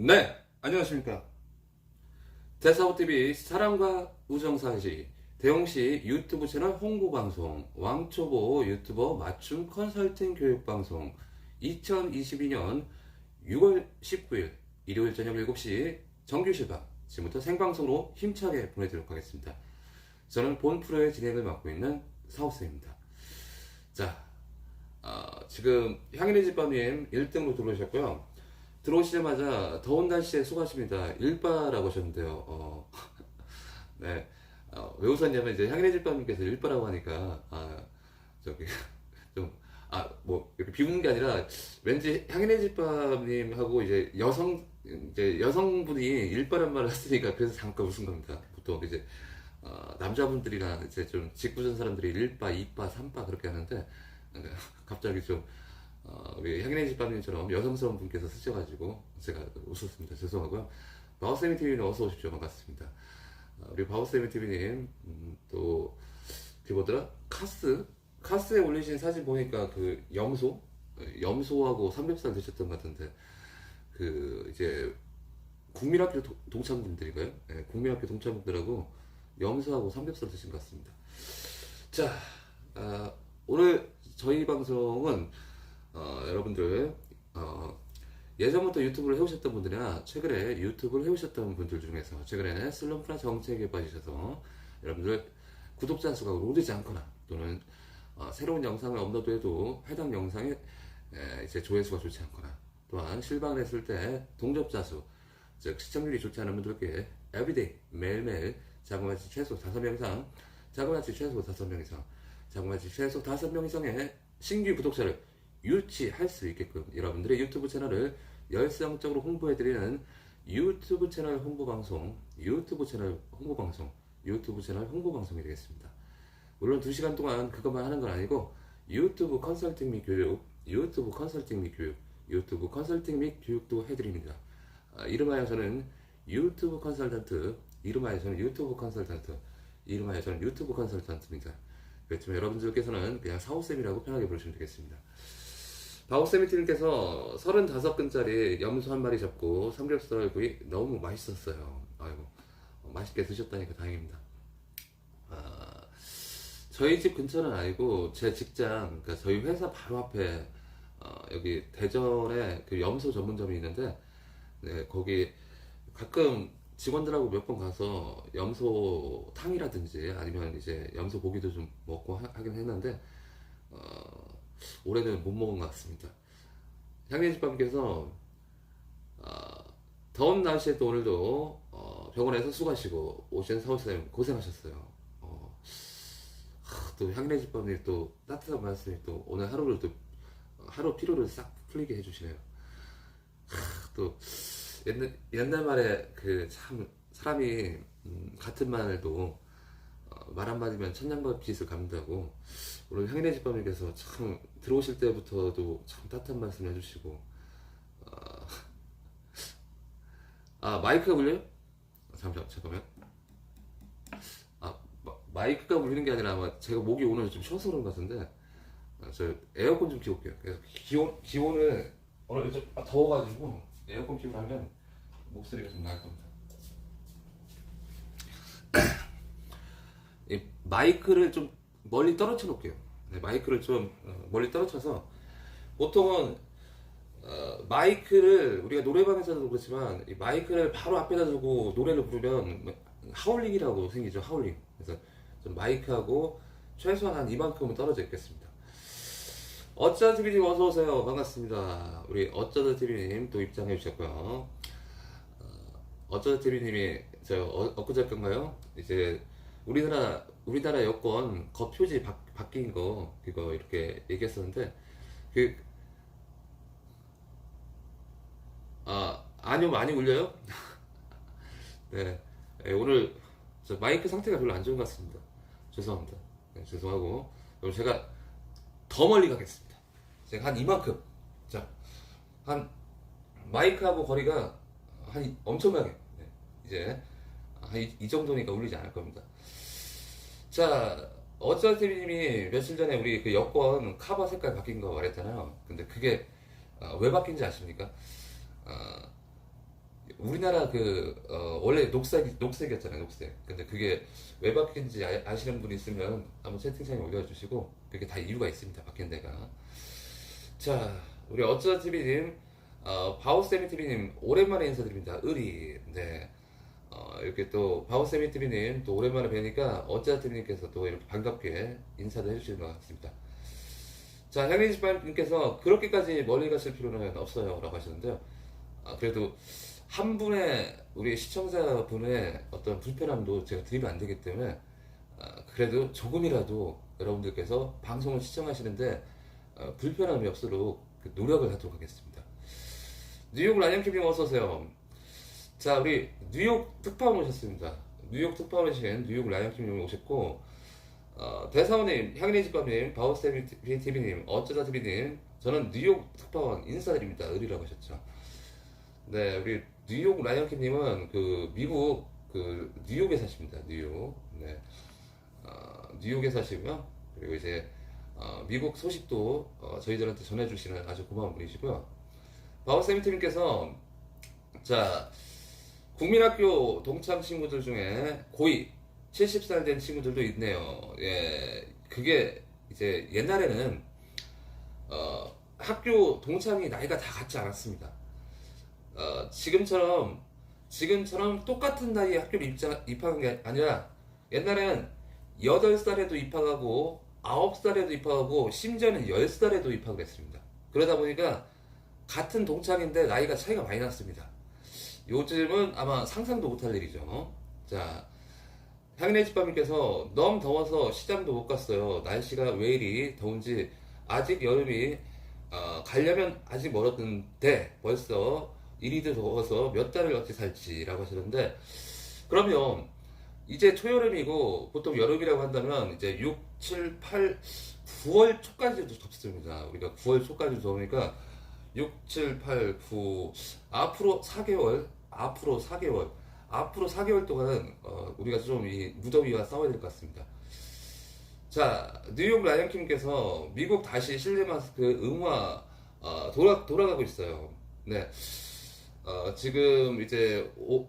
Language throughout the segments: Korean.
네, 안녕하십니까. 대사부TV 사랑과 우정사지 대용시 유튜브 채널 홍보방송 왕초보 유튜버 맞춤 컨설팅 교육방송 2022년 6월 19일 일요일 저녁 7시 정규 실방 지금부터 생방송으로 힘차게 보내드리도록 하겠습니다. 저는 본 프로의 진행을 맡고 있는 사우스입니다. 자, 어, 지금 향인의 집밥님 1등으로 들어오셨고요. 들어오시자마자 더운 날씨에 수고하십니다. 일바라고 하셨는데요. 어, 네. 어, 왜 웃었냐면 이제 향인의 집밥님께서 일바라고 하니까 아 저기 좀 아 뭐 이렇게 비웃는 게 아니라 왠지 향인의 집밥님하고 이제 여성 이제 여성분이 일바란 말을 했으니까 그래서 잠깐 웃은 겁니다. 보통 이제 어, 남자분들이나 이제 좀 직구전 사람들이 일바, 이바, 삼바 그렇게 하는데 갑자기 좀 어, 우리 향인의 집밥님처럼 여성스러운 분께서 쓰셔가지고 제가 웃었습니다. 죄송하고요. 바우세미 TV는 어서 오십시오. 반갑습니다. 어, 우리 바우세미 TV님 음, 또 그뭐더라 카스 카스에 올리신 사진 보니까 그 염소 어, 염소하고 삼겹살 드셨던 것 같은데 그 이제 국민학교 도- 동창분들인가요? 네, 국민학교 동창분들하고 염소하고 삼겹살 드신 것 같습니다. 자 아, 오늘 저희 방송은 어, 여러분들 어, 예전부터 유튜브를 해오셨던 분들이나 최근에 유튜브를 해오셨던 분들 중에서 최근에 슬럼프나 정책에 빠지셔서 여러분들 구독자 수가 오르지 않거나 또는 어, 새로운 영상을 업로드해도 해당 영상에 에, 이제 조회수가 좋지 않거나 또한 실방을 했을 때 동접자 수, 즉 시청률이 좋지 않은 분들께 에브리데이 매일매일 자그마치 최소 5명 이상 자그마치 최소 5명 이상 자그마치 최소 5명 이상의 신규 구독자를 유치할 수 있게끔 여러분들의 유튜브 채널을 열성적으로 홍보해드리는 유튜브 채널 홍보 방송, 유튜브 채널 홍보 방송, 유튜브 채널 홍보 방송이 되겠습니다. 물론 2시간 동안 그것만 하는 건 아니고 유튜브 컨설팅 및 교육, 유튜브 컨설팅 및 교육, 유튜브 컨설팅 및 교육도 해드립니다. 아, 이름하여 저는 유튜브 컨설턴트, 이름하여 저는 유튜브 컨설턴트, 이름하여 저는 유튜브 컨설턴트입니다. 그렇지만 여러분들께서는 그냥 사오쌤이라고 편하게 부르시면 되겠습니다. 바오세미티님께서 35근짜리 염소 한 마리 잡고 삼겹살 구이 너무 맛있었어요. 아이고, 어, 맛있게 드셨다니까 다행입니다. 아, 저희 집 근처는 아니고 제 직장, 그러니까 저희 회사 바로 앞에 어, 여기 대전에 그 염소 전문점이 있는데 네, 거기 가끔 직원들하고 몇 번 가서 염소 탕이라든지 아니면 이제 염소 고기도 좀 먹고 하, 긴 했는데 어, 올해는 못 먹은 것 같습니다. 향리집밥께서 어, 더운 날씨에 또 오늘도 어, 병원에서 수고하시고 오신 서울쌤 고생하셨어요. 어, 하, 또 향리집밥님 또 따뜻한 말씀이 또 오늘 하루를 또 하루 피로를 싹 풀리게 해주시네요. 하, 또 옛날 옛날 말에 그 참 사람이 음, 같은 말도 어, 말 한마디면 천냥밭짓을 갚는다고 오늘 향인의 집밥님께서 참 들어오실 때부터도 참 따뜻한 말씀 해주시고 아, 아 마이크가 울려요? 잠깐 잠깐만 아 마, 마이크가 울리는 게 아니라 아마 제가 목이 오늘 좀 쉬어서 그런 것 같은데 아, 저 에어컨 좀 키울게요 그래서 기온 기온을 오늘 좀 아, 더워가지고 에어컨 키우려면 목소리가 좀 나을 겁니다. 이 마이크를 좀 멀리 떨어져 놓을게요. 네, 마이크를 좀 어, 멀리 떨어져서 보통은 어, 마이크를 우리가 노래방에서도 그렇지만 이 마이크를 바로 앞에다 두고 노래를 부르면 뭐 하울링이라고 생기죠 하울링. 그래서 좀 마이크하고 최소한 한 이만큼은 떨어져 있겠습니다. 어쩌다 TV님 어서 오세요 반갑습니다. 우리 어쩌다 TV님 또 입장해 주셨고요. 어쩌다 TV님이 저 어, 엊그저께인가요? 이제 우리나라 우리나라 여권 겉표지 바, 바뀐 거 그거 이렇게 얘기했었는데 그 아, 아니요 많이 울려요? 네. 네, 오늘 저 마이크 상태가 별로 안 좋은 것 같습니다. 죄송합니다. 네, 죄송하고 그럼 제가 더 멀리 가겠습니다. 제가 한 이만큼 자, 한 마이크하고 거리가 한 이- 엄청나게 네, 이제 한이 정도니까 울리지 않을 겁니다. 자, 어쩌TV님이 며칠 전에 우리 그 여권 카바 색깔 바뀐 거 말했잖아요. 근데 그게 어, 왜 바뀐지 아십니까? 어, 우리나라 그 어, 원래 녹색 녹색이었잖아요 녹색 근데 그게 왜 바뀐지 아, 시는 분이 있으면 한번 채팅창에 올려주시고 그게 다 이유가 있습니다 바뀐 데가 자 우리 어쩌다 TV님 어, 바오세미 TV님 오랜만에 인사드립니다 의리 네 어, 이렇게 또 바오세미 TV님 또 오랜만에 뵈니까 어쩌다 TV님께서 또 이렇게 반갑게 인사를 해주시는 것 같습니다 자 향리집발님께서 그렇게까지 멀리 가실 필요는 없어요 라고 하셨는데요 아, 그래도 한 분의 우리 시청자분의 어떤 불편함도 제가 드리면 안 되기 때문에 아, 그래도 조금이라도 여러분들께서 방송을 시청하시는데 어, 불편함이 없도록 그 노력을 하도록 하겠습니다. 뉴욕 라이언 킴님 어서 오세요. 자 우리 뉴욕 특파원 오셨습니다. 뉴욕 특파원 오신 뉴욕 라이언킴님 오셨고 어, 대사원님, 향리집밥님, 바우스테비 TV님, 어쩌다 TV님, 저는 뉴욕 특파원 인사드립니다. 의리라고 하셨죠. 네, 우리 뉴욕 라이언킴님은 그 미국 그 뉴욕에 사십니다. 뉴욕. 네, 어, 뉴욕에 사시고요. 그리고 이제 어, 미국 소식도 어, 저희들한테 전해주시는 아주 고마운 분이시고요. 바우세미팀님께서 자 국민학교 동창 친구들 중에 고2 70살 된 친구들도 있네요. 예, 그게 이제 옛날에는 어, 학교 동창이 나이가 다 같지 않았습니다. 어, 지금처럼 지금처럼 똑같은 나이에 학교를 입장, 입학한 게 아니라 옛날엔 8살에도 입학하고 9살에도 입학하고 심지어는 10살에도 입학을 했습니다. 그러다 보니까 같은 동창인데 나이가 차이가 많이 났습니다. 요즘은 아마 상상도 못할 일이죠. 자, 향내 집밥님께서 너무 더워서 시장도 못 갔어요. 날씨가 왜 이리 더운지 아직 여름이 어, 가려면 아직 멀었는데 벌써 이리도 더워서 몇 달을 어찌 살지라고 하시는데 그러면 이제 초여름이고 보통 여름이라고 한다면 이제 6, 7, 8, 9월 초까지도 덥습니다. 우리가 9월 초까지도 더우니까 6, 7, 8, 9 앞으로 4개월 앞으로 4개월 앞으로 4개월 동안 어, 우리가 좀 이 무더위와 싸워야 될 것 같습니다. 자 뉴욕 라이언킴께서 미국 다시 실내 마스크 응화 어, 돌아 돌아가고 있어요. 네. 어, 지금 이제 오,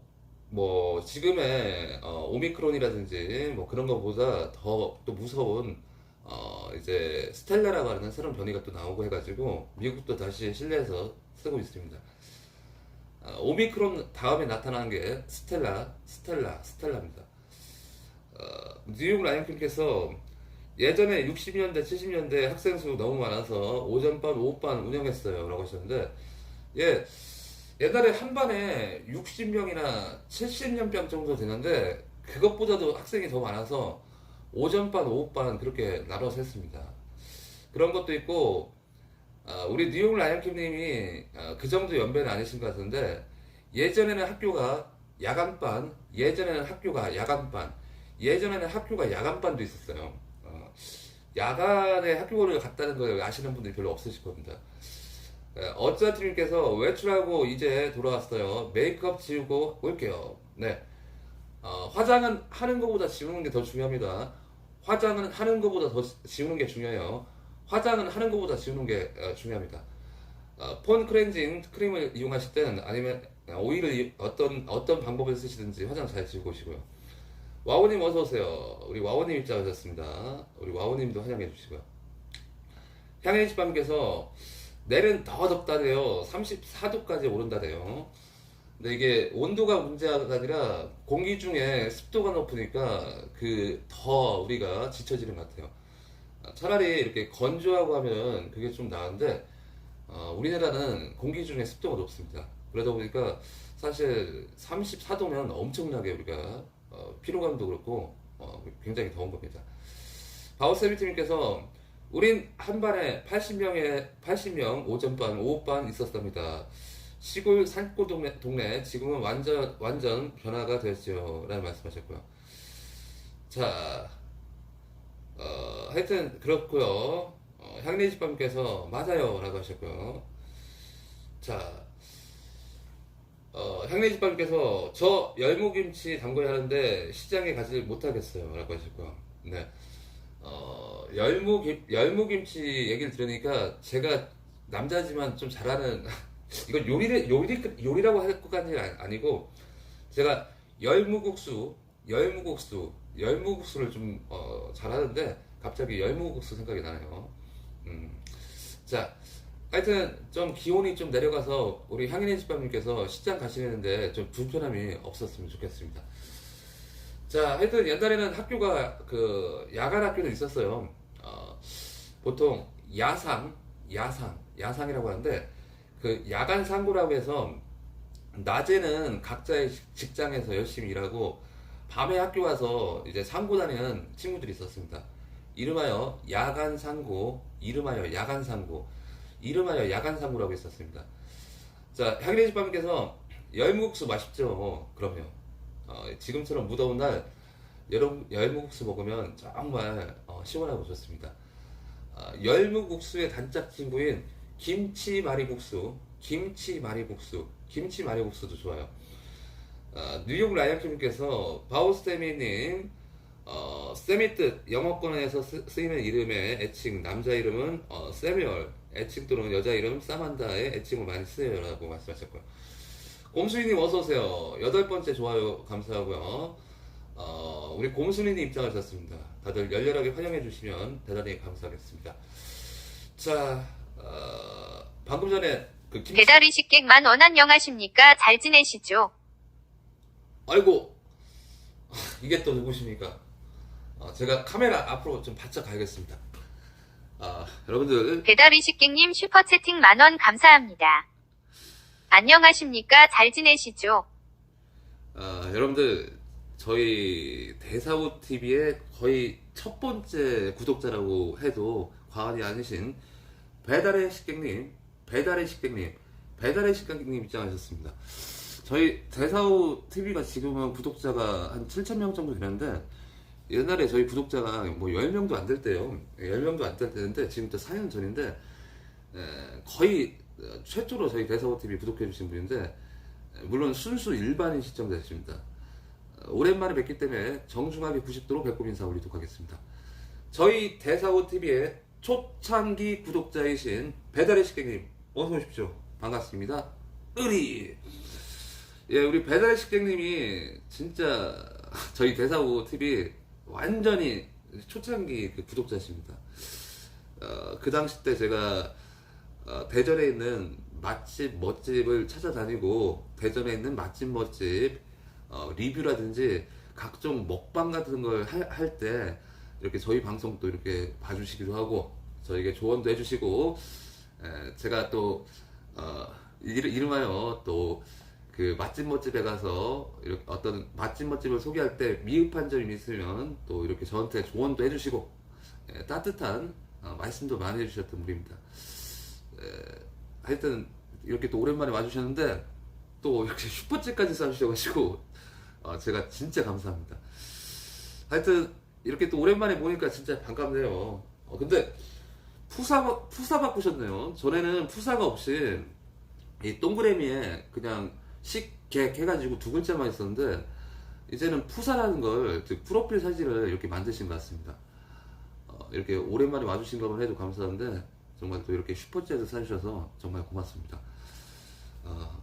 뭐 지금의 어, 오미크론이라든지 뭐 그런 것보다 더 또 무서운 어, 이제 스텔라라고 하는 새로운 변이가 또 나오고 해가지고 미국도 다시 실내에서 쓰고 있습니다. 어, 오미크론 다음에 나타나는 게 스텔라, 스텔라, 스텔라입니다. 어, 뉴욕 라이언킴께서 예전에 60년대, 70년대 학생 수 너무 많아서 오전반, 오후반 운영했어요. 라고 하셨는데, 예, 옛날에 한 반에 60명이나 70명병 정도 되는데 그것보다도 학생이 더 많아서 오전반, 오후반 그렇게 나눠서 했습니다. 그런 것도 있고 아, 우리 뉴욕 라이언킴님이 아, 그 정도 연배는 아니신 것 같은데 예전에는 학교가 야간반, 예전에는 학교가 야간반, 예전에는 학교가 야간반도 있었어요. 어, 야간에 학교를 갔다는 걸 아시는 분들이 별로 없으실 겁니다. 네, 어쩌팀님께서 외출하고 이제 돌아왔어요. 메이크업 지우고 올게요. 네. 어, 화장은 하는 것보다 지우는 게 더 중요합니다. 화장은 하는 것보다 더 지우는 게 중요해요. 화장은 하는 것보다 지우는 게 어, 중요합니다. 어, 폰 클렌징 크림을 이용하실 때는 아니면 오일을 이- 어떤 어떤 방법을 쓰시든지 화장 잘 지우고 오시고요. 와우님 어서 오세요. 우리 와우님 입장하셨습니다. 우리 와우님도 환영해 주시고요. 향의 집밤께서 내일은 더 덥다래요. 34도까지 오른다래요. 근데 이게 온도가 문제가 아니라 공기 중에 습도가 높으니까 그 더 우리가 지쳐지는 것 같아요. 차라리 이렇게 건조하고 하면 그게 좀 나은데 어, 우리나라는 공기 중에 습도가 높습니다. 그러다 보니까 사실 34도면 엄청나게 우리가 어, 피로감도 그렇고 어, 굉장히 더운 겁니다. 바우세비팀님께서 우린 한 반에 80명에 80명 오전반 오후반 있었답니다. 시골 산골 동네, 동네 지금은 완전 완전 변화가 됐죠 라는 말씀하셨고요. 자, 어, 하여튼 그렇고요. 어, 향내집밤께서 맞아요 라고 하셨고요. 자, 어, 향내집밤께서 저 열무김치 담궈야 하는데 시장에 가지 못하겠어요 라고 하셨고요. 네. 어, 열무김, 열무김치 얘기를 들으니까 제가 남자지만 좀 잘하는 이건 요리 요리 요리라고 할 것까지는 아- 아니고 제가 열무국수 열무국수 열무국수를 좀 어, 잘하는데 갑자기 열무국수 생각이 나네요. 음. 자, 하여튼 좀 기온이 좀 내려가서 우리 향인의 집밥님께서 시장 가시는데 좀 불편함이 없었으면 좋겠습니다. 자, 하여튼 옛날에는 학교가 그 야간 학교도 있었어요. 어, 보통 야상, 야상, 야상이라고 하는데 그 야간 상고라고 해서 낮에는 각자의 직- 직장에서 열심히 일하고 밤에 학교 와서 이제 상고 다니는 친구들이 있었습니다. 이름하여 야간 상고, 이름하여 야간 상고, 이름하여 야간 상고라고 있었습니다. 자, 향일의 집밥님께서 열무국수 맛있죠? 그럼요. 어, 지금처럼 무더운 날 여름 열무국수 먹으면 정말 어, 시원하고 좋습니다. 아, 열무국수의 단짝 친구인 김치 마리국수, 김치 마리국수, 김치 마리국수도 좋아요. 아, 뉴욕 라이언님께서 바우스테미님, 어, 쌤이 뜻 영어권에서 쓰, 이는 이름의 애칭 남자 이름은 어, 세뮤얼, 애칭 또는 여자 이름 사만다의 애칭을 많이 쓰여요 라고 말씀하셨고요. 곰수이님 어서 오세요. 여덟 번째 좋아요 감사하고요. 어, 우리 곰순이님 입장하셨습니다. 다들 열렬하게 환영해 주시면 대단히 감사하겠습니다. 자, 어, 방금 전에 그 김치 배달의 식객만 원안녕하십니까? 잘 지내시죠? 아이고 아, 이게 또 누구십니까? 어, 제가 카메라 앞으로 좀 바짝 가야겠습니다. 아, 여러분들 배달의 식객님 슈퍼채팅 만원 감사합니다. 안녕하십니까? 잘 지내시죠? 아, 여러분들 저희 대사우 TV의 거의 첫 번째 구독자라고 해도 과언이 아니신 배달의 식객님, 배달의 식객님, 배달의 식객님 입장하셨습니다. 저희 대사우 TV가 지금은 구독자가 한 7천 명 정도 되는데 옛날에 저희 구독자가 뭐 10명도 안 될 때요. 10명도 안 될 때인데 지금 또 4년 전인데 에, 거의 어, 최초로 저희 대사우 TV 구독해 주신 분인데 물론 순수 일반인 시청자이십니다. 어, 오랜만에 뵙기 때문에 정중하게 90도로 배꼽 인사 올리도록 하겠습니다. 저희 대사고 TV의 초창기 구독자이신 배달의 식객님 어서 오십시오. 반갑습니다. 으리. 예, 우리 배달의 식객님이 진짜 저희 대사고 TV 완전히 초창기 그 구독자십니다. 어, 그 당시 때 제가 어, 대전에 있는 맛집 멋집을 찾아다니고 대전에 있는 맛집 멋집 어, 리뷰라든지 각종 먹방 같은 걸 할 때 이렇게 저희 방송도 이렇게 봐주시기도 하고 저에게 조언도 해주시고 에, 제가 또 어, 이름- 이름하여 또 그 맛집 멋집에 가서 이렇게 어떤 맛집 멋집을 소개할 때 미흡한 점이 있으면 또 이렇게 저한테 조언도 해주시고 에, 따뜻한 어, 말씀도 많이 해주셨던 분입니다. 하여튼 이렇게 또 오랜만에 와주셨는데 또 이렇게 슈퍼챗까지 쏴주셔가지고 어, 제가 진짜 감사합니다. 하여튼 이렇게 또 오랜만에 보니까 진짜 반갑네요. 어, 근데 푸사 푸사 바꾸셨네요. 전에는 푸사가 없이 이 동그라미에 그냥 식객 해가지고 두 글자만 있었는데 이제는 푸사라는 걸, 즉 프로필 사진을 이렇게 만드신 것 같습니다. 어, 이렇게 오랜만에 와주신 것만 해도 감사한데 정말 또 이렇게 슈퍼챗을 사주셔서 정말 고맙습니다. 어,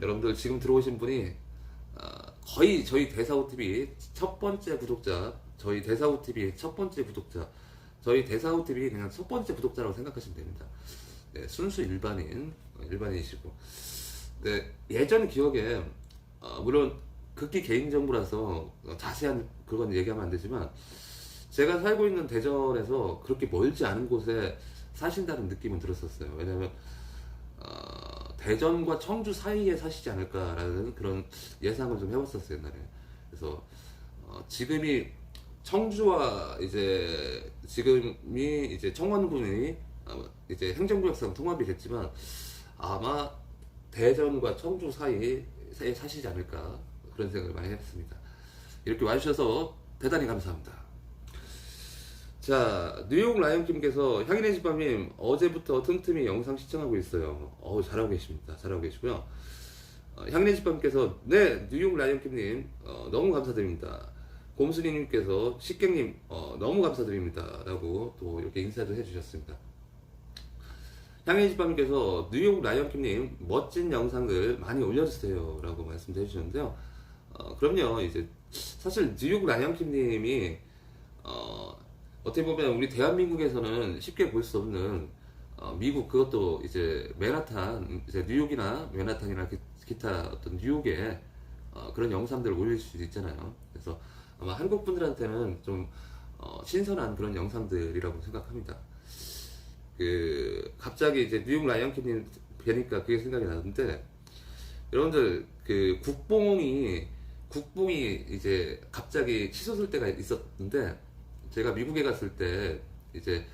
여러분들 지금 들어오신 분이 어, 거의 저희 대사우 TV 첫 번째 구독자, 저희 대사우 TV 첫 번째 구독자, 저희 대사우 TV 그냥 첫 번째 구독자라고 생각하시면 됩니다. 네, 순수 일반인, 어, 일반인이시고, 네, 예전 기억에 어, 물론 극히 개인 정보라서 어, 자세한 그건 얘기하면 안 되지만 제가 살고 있는 대전에서 그렇게 멀지 않은 곳에 사신다는 느낌은 들었었어요. 왜냐면 어, 대전과 청주 사이에 사시지 않을까라는 그런 예상을 좀 해봤었어요 옛날에. 그래서 어, 지금이 청주와 이제 지금이 이제 청원군이 어, 이제 행정구역상 통합이 됐지만 아마 대전과 청주 사이에 사시지 않을까 그런 생각을 많이 했습니다. 이렇게 와주셔서 대단히 감사합니다. 자, 뉴욕 라이언님께서 향인의 집밥님 어제부터 틈틈이 영상 시청하고 있어요. 어우, 잘하고 계십니다. 잘하고 계시고요. 어, 향인의 집밥님께서 네, 뉴욕 라이언님님 어, 너무 감사드립니다. 곰순이님께서 식객님 어, 너무 감사드립니다. 라고 또 이렇게 인사도 해주셨습니다. 향의 집밥님께서 뉴욕 라이언킴님 멋진 영상들 많이 올려주세요 라고 말씀해 주셨는데요. 어, 그럼요. 이제 사실 뉴욕 라이언킴님이 어, 어떻게 보면 우리 대한민국에서는 쉽게 볼 수 없는 어, 미국 그것도 이제 맨하탄 이제 뉴욕이나 맨하탄이나 기, 기타 어떤 뉴욕에 어, 그런 영상들을 올릴 수도 있잖아요. 그래서 아마 한국 분들한테는 좀 어, 신선한 그런 영상들이라고 생각합니다. 그 갑자기 이제 뉴욕 라이언킴님 뵈니까 그게 생각이 나는데 여러분들 그 국뽕이 국뽕이 이제 갑자기 치솟을 때가 있었는데 제가 미국에 갔을 때 이제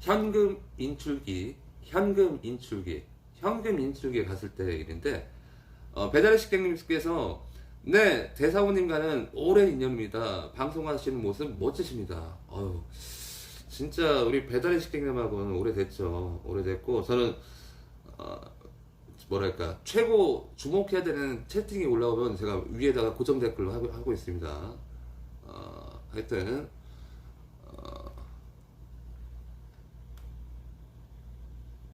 현금 인출기 현금 인출기 현금 인출기에 갔을 때 일인데 어, 배달의 식객님께서 네 대사원님과는 오랜 인연입니다. 방송하시는 모습 멋지십니다. 어휴 진짜 우리 배달의 식객님하고는 오래됐죠. 오래됐고 저는 어, 뭐랄까 최고 주목해야 되는 채팅이 올라오면 제가 위에다가 고정 댓글로 하고, 하고 있습니다. 어, 하여튼 어,